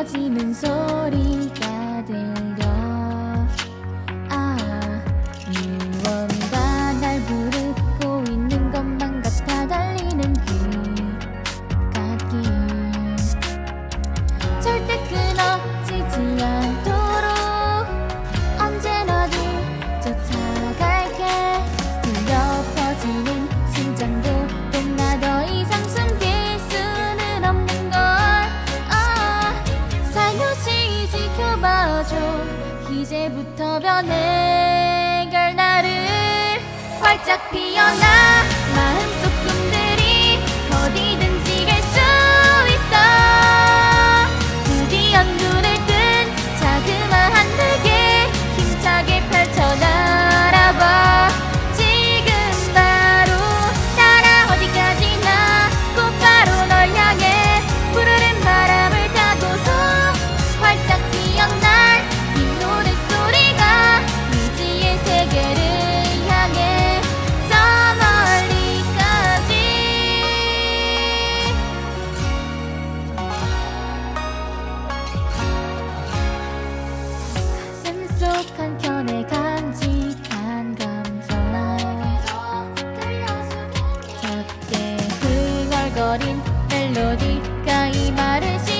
떨어지는 소리가 들려. 이제부터 변해 결나를 활짝 피어나 ロディかいまるし